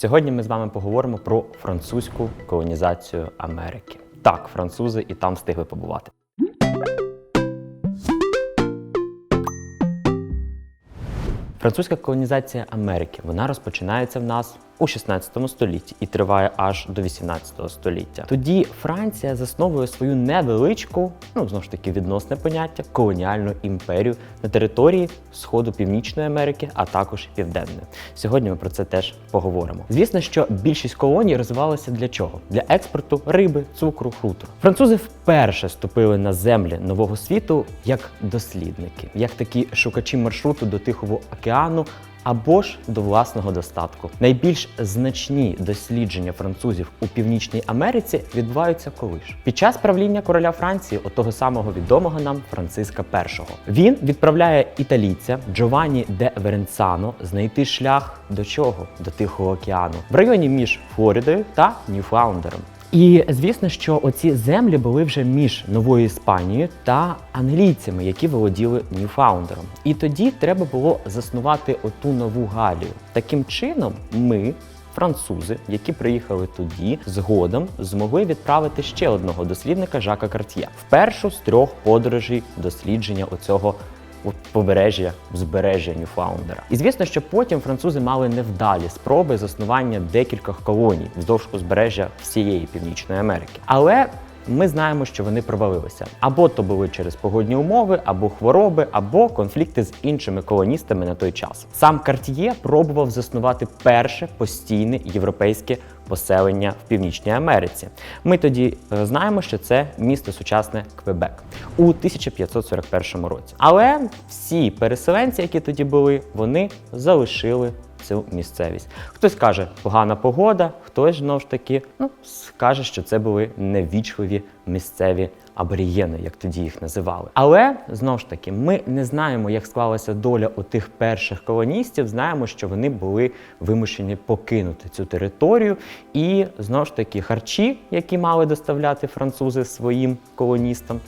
Сьогодні ми з вами поговоримо про французьку колонізацію Америки. Так, французи і там встигли побувати. Французька колонізація Америки вона розпочинається в нас у 16 столітті і триває аж до 18 століття. Тоді Франція засновує свою невеличку, ну знову ж таки відносне поняття, колоніальну імперію на території Сходу Північної Америки, а також Південної. Сьогодні ми про це теж поговоримо. Звісно, що більшість колоній розвивалася для чого? Для експорту риби, цукру, хутру. Французи вперше ступили на землі нового світу як дослідники, як такі шукачі маршруту до Тихого океану або ж до власного достатку. Найбільш значні дослідження французів у Північній Америці відбуваються коли ж під час правління короля Франції, отого самого відомого нам Франциска І. Він відправляє італійця Джованні де Веренцано знайти шлях до чого? До Тихого океану в районі між Флоридою та Ньюфаундером. І звісно, що оці землі були вже між новою Іспанією та англійцями, які володіли Ньюфаундером. І тоді треба було заснувати оту нову Галію. Таким чином, ми. Французи, які приїхали тоді, згодом змогли відправити ще одного дослідника Жака Карт'є в першу з трьох подорожей дослідження оцього от побережжя, узбережжя Ньюфаундера. І звісно, що потім французи мали невдалі спроби заснування декількох колоній вздовж узбережжя всієї Північної Америки. Але ми знаємо, що вони провалилися. Або то були через погодні умови, або хвороби, або конфлікти з іншими колоністами на той час. Сам Карт'є пробував заснувати перше постійне європейське поселення в Північній Америці. Ми тоді е, знаємо, що це місто сучасне Квебек у 1541 році. Але всі переселенці, які тоді були, вони залишили цю місцевість. Хтось каже, погана погода, хтось знову ж таки ну, скаже, що це були невічливі місцеві аборігени, як тоді їх називали. Але знову ж таки, ми не знаємо, як склалася доля у тих перших колоністів. Знаємо, що вони були вимушені покинути цю територію, і знову ж таки харчі, які мали доставляти французи своїм колоністам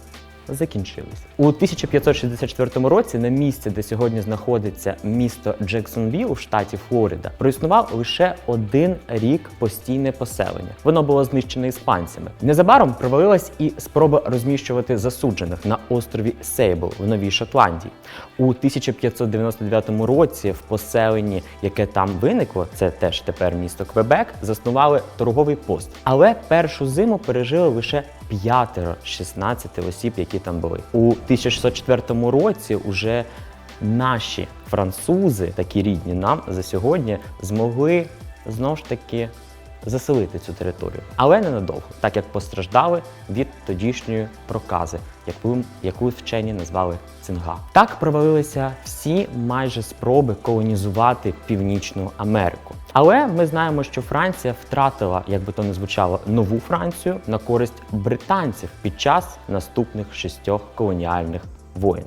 закінчились. У 1564 році на місці, де сьогодні знаходиться місто Джексонвіл у штаті Флорида, проіснував лише один рік постійне поселення. Воно було знищене іспанцями. Незабаром провалилась і спроба розміщувати засуджених на острові Сейбл в Новій Шотландії. У 1599 році в поселенні, яке там виникло, це теж тепер місто Квебек, заснували торговий пост. Але першу зиму пережили лише п'ятеро з 16 осіб, які там були. У 1604 році уже наші французи, такі рідні нам за сьогодні, змогли знову ж таки заселити цю територію, але ненадовго, так як постраждали від тодішньої прокази, яку, яку вчені назвали цинга. Так провалилися всі майже спроби колонізувати Північну Америку. Але ми знаємо, що Франція втратила, як би то не звучало, нову Францію на користь британців під час наступних шістьох колоніальних воєн.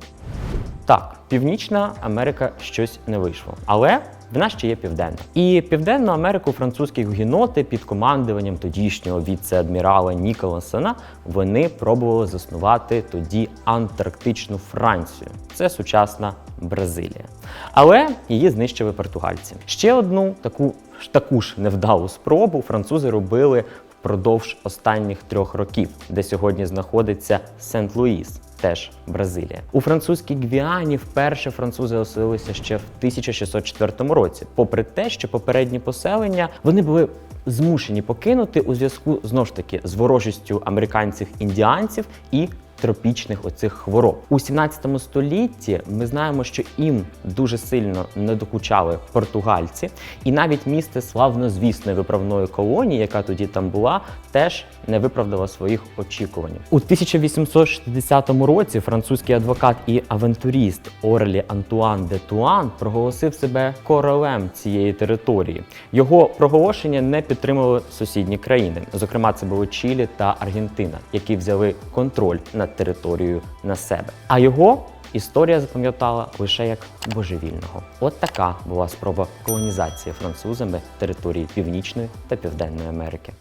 Так, Північна Америка щось не вийшло, але в нас ще є південна. І Південну Америку французькі гугіноти під командуванням тодішнього віце-адмірала Ніколасона вони пробували заснувати тоді Антарктичну Францію. Це сучасна Бразилія. Але її знищили португальці. Ще одну таку таку ж невдалу спробу французи робили впродовж останніх трьох років, де сьогодні знаходиться Сент-Луїс. Теж Бразилія. У французькій Гвіані вперше французи оселилися ще в 1604 році, попри те, що попередні поселення вони були змушені покинути у зв'язку знов ж таки з ворожістю американців індіанців і тропічних оцих хвороб. У 17 столітті ми знаємо, що їм дуже сильно не докучали португальці, і навіть місце славнозвісної виправної колонії, яка тоді там була, теж не виправдала своїх очікувань. У 1860 році французький адвокат і авантуріст Орлі Антуан де Туан проголосив себе королем цієї території. Його проголошення не підтримували сусідні країни. Зокрема, це були Чилі та Аргентина, які взяли контроль над територією на себе. А його історія запам'ятала лише як божевільного. От така була спроба колонізації французами території Північної та Південної Америки.